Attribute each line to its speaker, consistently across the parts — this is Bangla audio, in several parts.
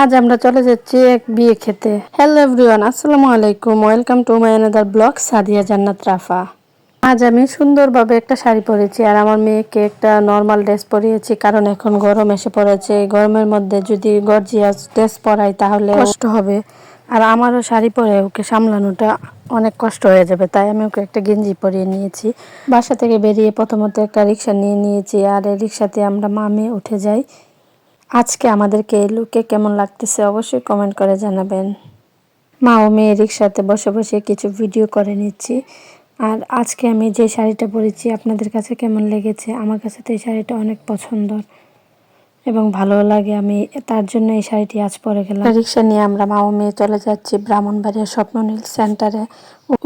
Speaker 1: আজ আমরা চলে যাচ্ছি এক বিয়ে খেতে। হ্যালো এভরিওয়ান আসসালামু আলাইকুম। Welcome to my another blog Sadia Jannat Rafa. আজ আমি সুন্দরভাবে একটা শাড়ি পরেছি আর আমার মেয়েকে একটা নর্মাল ড্রেস পরিয়েছি, কারণ এখন গরম এসে পড়েছে। গরমের মধ্যে যদি গর্জিয়াস ড্রেস পরাই তাহলে কষ্ট হবে। আর আমারও শাড়ি পরে ওকে সামলানোটা অনেক কষ্ট হয়ে যাবে, তাই আমি ওকে একটা গেঞ্জি পরিয়ে নিয়েছি। বাসা থেকে বেরিয়ে প্রথমত একটা রিক্সা নিয়ে নিয়েছি আর এই রিক্সাতে আমরা মামে উঠে যাই। আজকে আমাদেরকে লুকে কেমন লাগতেছে অবশ্যই কমেন্ট করে জানাবেন। মা ও মেয়ে রিক্সাতে বসে বসে কিছু ভিডিও করে নিচ্ছি। আর আজকে আমি যে শাড়িটা পরেছি, আপনাদের কাছে কেমন লেগেছে? আমার কাছে তো এই শাড়িটা অনেক পছন্দর এবং ভালো লাগে। আমি তার জন্য এই শাড়িটি আজ পরে গেলাম। রিক্সা নিয়ে আমরা মা ও মেয়ে চলে যাচ্ছি ব্রাহ্মণবাড়িয়া স্বপ্ননীল সেন্টারে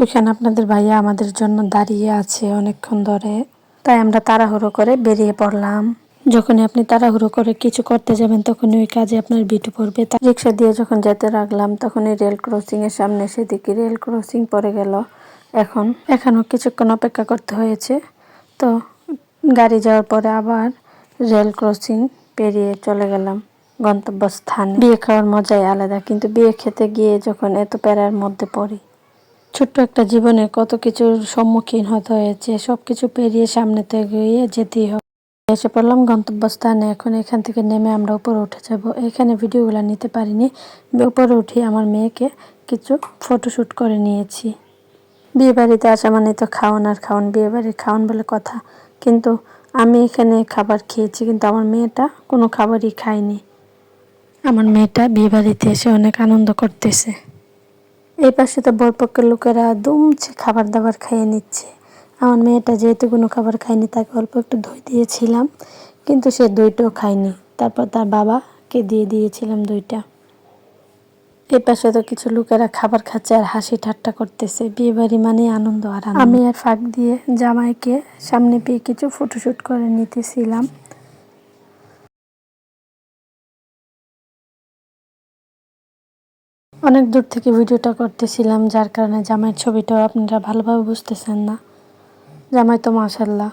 Speaker 1: ওইখানে আপনাদের ভাইয়া আমাদের জন্য দাঁড়িয়ে আছে অনেকক্ষণ ধরে। তাই আমরা তাড়াহুড়ো করে বেরিয়ে পড়লাম। যখনই আপনি তাড়াহুড়ো করে কিছু করতে যাবেন, তখনই ওই কাজে আপনার বিটু পড়বে। তা রিক্সা দিয়ে যখন যেতে রাখলাম তখনই রেল ক্রসিং এর সামনে সেদিকে রেল ক্রসিং পড়ে গেল। এখন এখনও কিছুক্ষণ অপেক্ষা করতে হয়েছে। তো গাড়ি যাওয়ার পরে আবার রেল ক্রসিং পেরিয়ে চলে গেলাম গন্তব্যস্থান। বিয়ে খাওয়ার মজাই আলাদা, কিন্তু বিয়ে খেতে গিয়ে যখন এত প্যারার মধ্যে পড়ি, ছোট্ট একটা জীবনে কত কিছুর সম্মুখীন হতে হয়েছে সব কিছু পেরিয়ে সামনে থেকে যেতেই হবে। এসে পড়লাম গন্তব্যস্থানে। এখন এখান থেকে নেমে আমরা উপরে উঠে যাব। এখানে ভিডিওগুলো নিতে পারিনি। উপরে উঠে আমার মেয়েকে কিছু ফটোশ্যুট করে নিয়েছি। বিয়ে বাড়িতে আসা মানে তো খাওয়ান আর খাওয়ান বিয়ে বাড়ির খাওয়ান বলে কথা। কিন্তু আমি এখানে খাবার খেয়েছি, কিন্তু আমার মেয়েটা কোনো খাবারই খায়নি। আমার মেয়েটা বিয়ে বাড়িতে এসে অনেক আনন্দ করতেছে। এই পাশে তো বরপক্ষের লোকেরা দুমছে খাবার দাবার খাইয়ে নিচ্ছে। আমার মেয়েটা যেহেতু কোনো খাবার খায়নি, তাকে অল্প একটু দই দিয়েছিলাম, কিন্তু সে দইটাও খায়নি। তারপর তার বাবাকে দিয়ে দিয়েছিলাম দইটা। এই পাশে তো কিছু লোকেরা খাবার খাচ্ছে আর হাসি ঠাট্টা করতেছে। বিয়ে বাড়ি মানে আনন্দ আর আমি আর ফাঁক দিয়ে জামাইকে সামনে পেয়ে কিছু ফটোশ্যুট করে নিতেছিলাম। অনেক দূর থেকে ভিডিওটা করতেছিলাম, যার কারণে জামাইয়ের ছবিটাও আপনারা ভালোভাবে বুঝতেছেন না। জামাই তো মাসাল্লাহ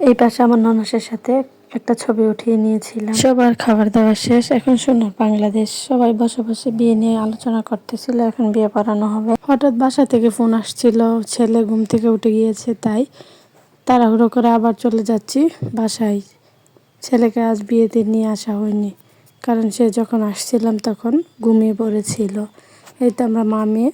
Speaker 1: এই পাশে আমার ননসের সাথে একটা ছবি উঠিয়ে নিয়েছিলাম। সবার খাবার দাবার শেষ। এখন সোনার বাংলাদেশ। সবাই বসে বসে বিয়ে নিয়ে আলোচনা করতেছিল, এখন বিয়ে পড়ানো হবে। হঠাৎ বাসা থেকে ফোন আসছিল, ছেলে ঘুম থেকে উঠে গিয়েছে, তাই তাড়াহুড়ো করে আবার চলে যাচ্ছি বাসায়। ছেলেকে আজ বিয়েতে নিয়ে আসা হয়নি, কারণ সে যখন আসছিলাম তখন ঘুমিয়ে পড়েছিল। এই তো আমরা মা মেয়ে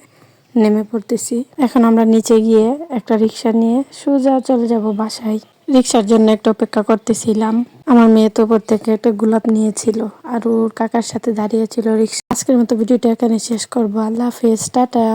Speaker 1: নেমে পড়তেছি। এখন আমরা নিচে গিয়ে একটা রিক্সা নিয়ে সোজা চলে যাব বাসায়। রিক্সার জন্য একটা অপেক্ষা করতেছিলাম। আমার মেয়ে তো প্রত্যেকে একটা গোলাপ নিয়েছিল আর ওর কাকার সাথে দাঁড়িয়েছিল রিক্সা। আজকের মতো ভিডিওটা এখানে শেষ করব। আল্লাহ হাফেজ, টাটা।